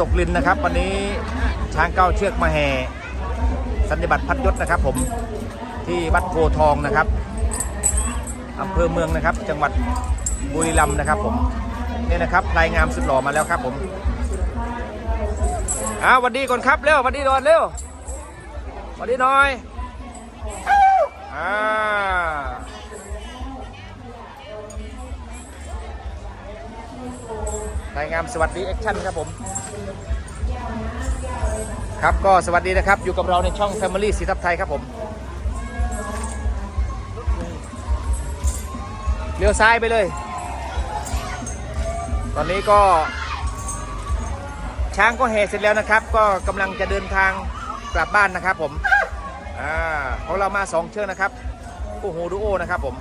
ตกลินนะครับ วันนี้ช้างเก้าเชือกมาแห่สัญญบัตรพัดยศนะครับ ผมที่วัดโพทองนะครับอำเภอเมืองนะครับ จังหวัดบุรีรัมย์นะครับ ผมนี่นะครับรายงามสุดหล่อมาแล้วครับ ผมอ้าวสวัสดีก่อนครับเร็วสวัสดีดอนเร็วสวัสดีหน่อยอ่ารายงามสวัสดีแอคชั่นครับผม ครับก็สวัสดีนะครับอยู่กับเราในช่อง Family สีทับไทยครับผมเลี้ยวซ้ายไปเลย ตอนนี้ก็ ช้างก็แห่เสร็จแล้วนะครับ ก็กำลังจะเดินทางกลับบ้านนะครับผมอ่าของเรามาสองเชือกนะครับโอ้โหดูโอนะครับผม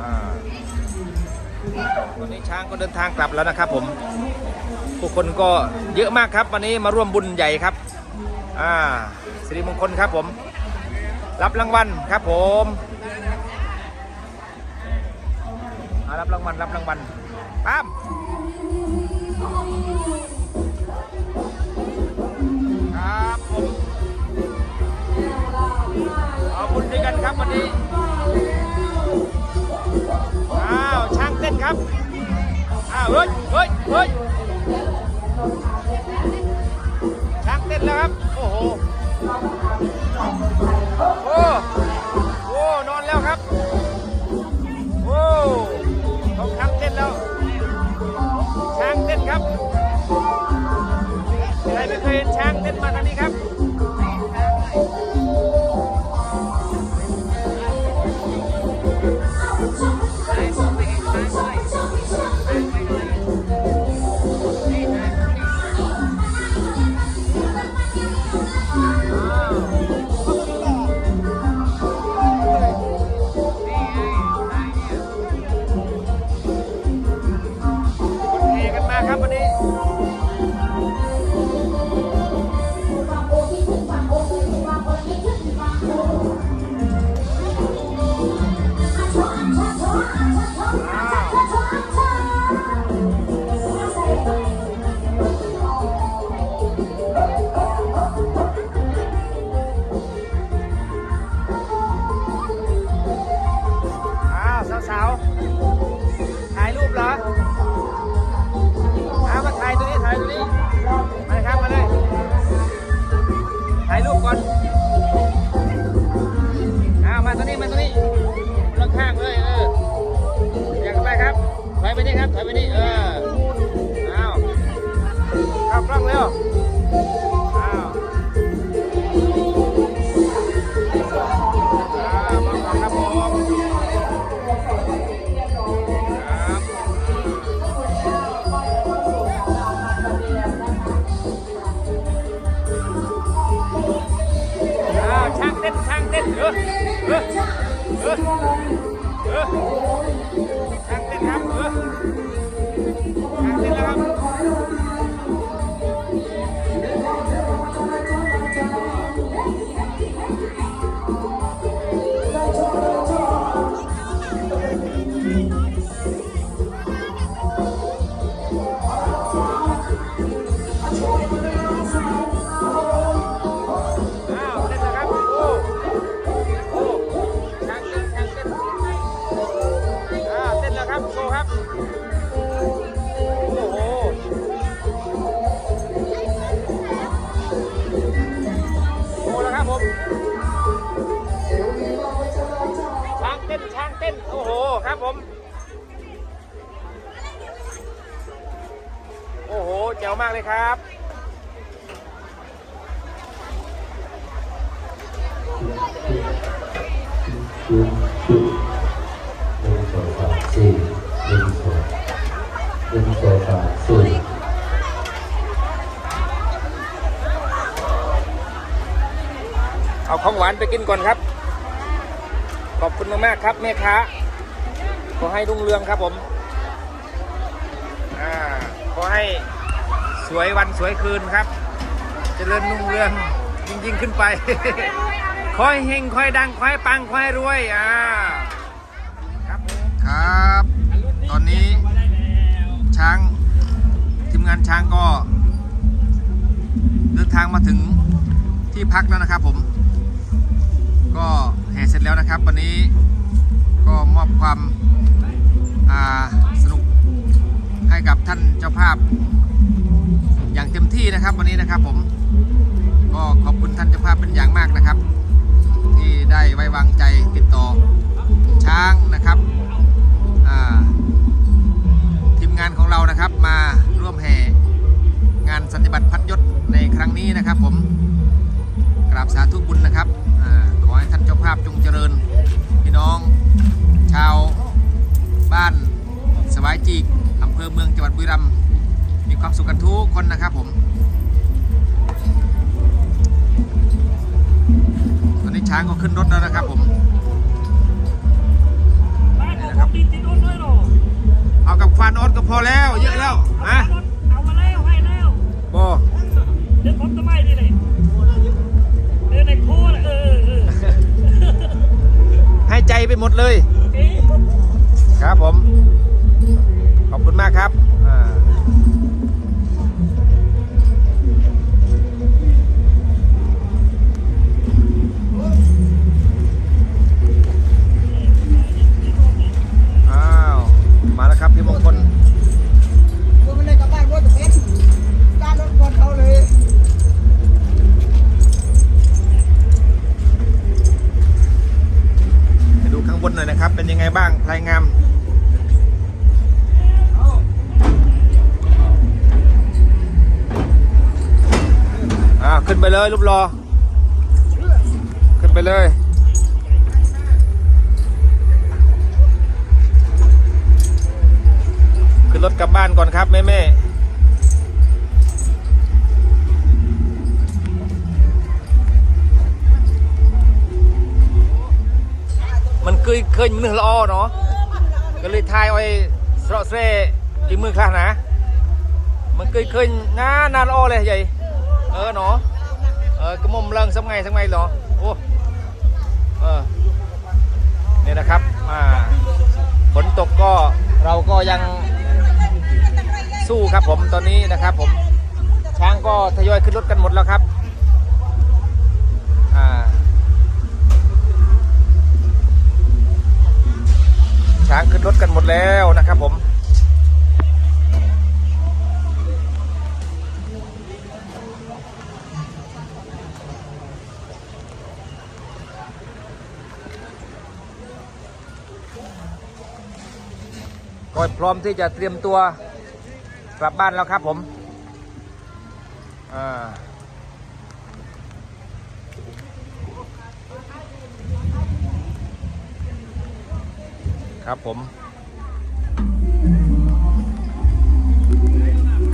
อ่า ตอนนี้ช้างก็เดินทางกลับแล้วนะครับผมผู้คนก็เยอะมากครับ วันนี้มาร่วมบุญใหญ่ครับ อ่าสิริมงคลครับผม รับรางวัลครับผมรับรางวัลรับรางวัลปั๊มครับผมเอาบุญด้วยกันครับวันนี้ ครับอ้าวเฮ้ยเฮ้ยเฮ้ยช่างเต้นแล้วครับ โอ้โหโอ้ ข้างเลยเอออยากไปครับถอยไปนี่ครับถอยไปนี่เออเอาเข้ากล้องเร็วเอาเอามองก่อนครับผมครับอ้าวช่างเต้นช่างเต้นเออเออเออ เออช่างเต้นครับเออช่างเต้นแล้วครับ แจ๋วมากเลยครับหนึ่งสองสามสี่หนึ่งสองหนึ่งสองสามสี่เอาของหวานไปกินก่อนครับ ขอบคุณมากๆครับแม่ค้าขอให้รุ่งเรืองครับผม อ่า ขอให้ สวยวันสวยคืนครับเจริญรุ่งเรืองยิ่งยิ่งขึ้นไปขอให้เฮงขอให้ดังขอให้ปังขอให้รวยอ่าครับครับ ตอนนี้ช้างทีมงานช้างก็เดินทางมาถึงที่พักแล้วนะครับผม ก็แห่เสร็จแล้วนะครับ วันนี้ก็มอบความอาสนุกให้กับท่านเจ้าภาพ อย่างเต็มที่นะครับวันนี้นะครับผมก็ขอบคุณท่านเจ้าภาพเป็นอย่างมากนะครับ ที่ได้ไว้วางใจติดต่อช้างนะครับทีมงานของเรานะครับมาร่วมแห่งานสัญญบัตรพัดยศในครั้งนี้นะครับ ผมกราบสาธุบุญนะครับอขอให้ท่านเจ้าภาพจงเจริญ พี่น้อง ชาวบ้านสวายจีกอำเภอเมืองจังหวัดบุรีรัมย์ มีความสุขกันทุกคนนะครับผม ตอนนี้ช้างก็ขึ้นรถแล้วนะครับผมบ้านของผมดินติดรถด้วยหรอเอากับควานออดก็พอแล้วเยอะแล้วฮะเอามาแล้วให้แล้วบอเดี๋ยวผมจะไม่นี่เลยเดี๋ยวในโค้ดเออเออให้ใจไปหมดเลยเอ๊ะครับผม ขอบคุณมากครับ ยังไงบ้างรายงามอ่าขึ้นไปเลยรูปรอ ขึ้นไปเลยขึ้นรถกลับบ้านก่อนครับแม่แม่ เคยเคยมือละออเนาะก็เลยทายไว้สระเสอีมือคลานะมันเคยเคยงานานลออเลยใหญ่เออเนาะเออกระมุมเริงสักไงสักไงเนาะโอ้เออเนี่ยนะครับอ่าฝนตกก็เราก็ยังสู้ครับผมตอนนี้นะครับผมช้างก็ทยอยขึ้นรถกันหมดแล้วครับ แล้วนะครับผม ก็พร้อมที่จะเตรียมตัวกลับบ้านแล้วครับผม อ่าครับผม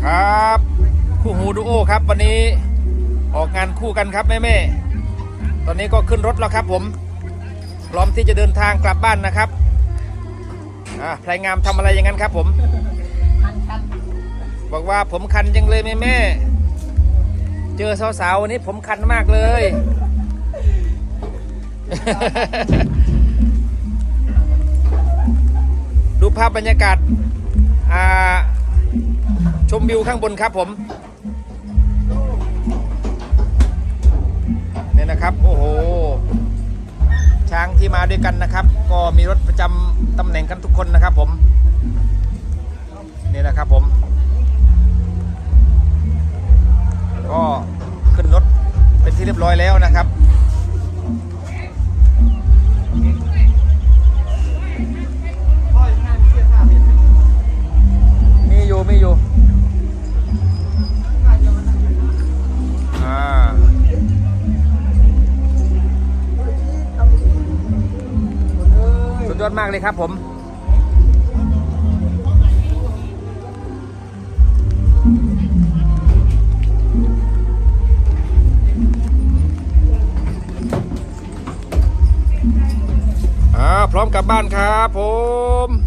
ครับ คู่หูดูโอครับ วันนี้ออกงานคู่กันครับแม่แม่ตอนนี้ก็ขึ้นรถแล้วครับผม พร้อมที่จะเดินทางกลับบ้านนะครับอ่าพลายงามทำอะไรอย่างนั้นครับผม บอกว่าผมคันจังเลยแม่แม่เจอสาวๆวันนี้ผมคันมากเลยดูภาพบรรยากาศ อ่า มวิวข้างบนครับผมเนี่ยนะครับโอ้โหช้างที่มาด้วยกันนะครับ ก็มีรถประจำตำแหน่งกันทุกคนนะครับผมนี่นะครับผม ก็ขึ้นรถเป็นที่เรียบร้อยแล้วนะครับ เลยครับผมอ่าพร้อมกลับบ้านครับผม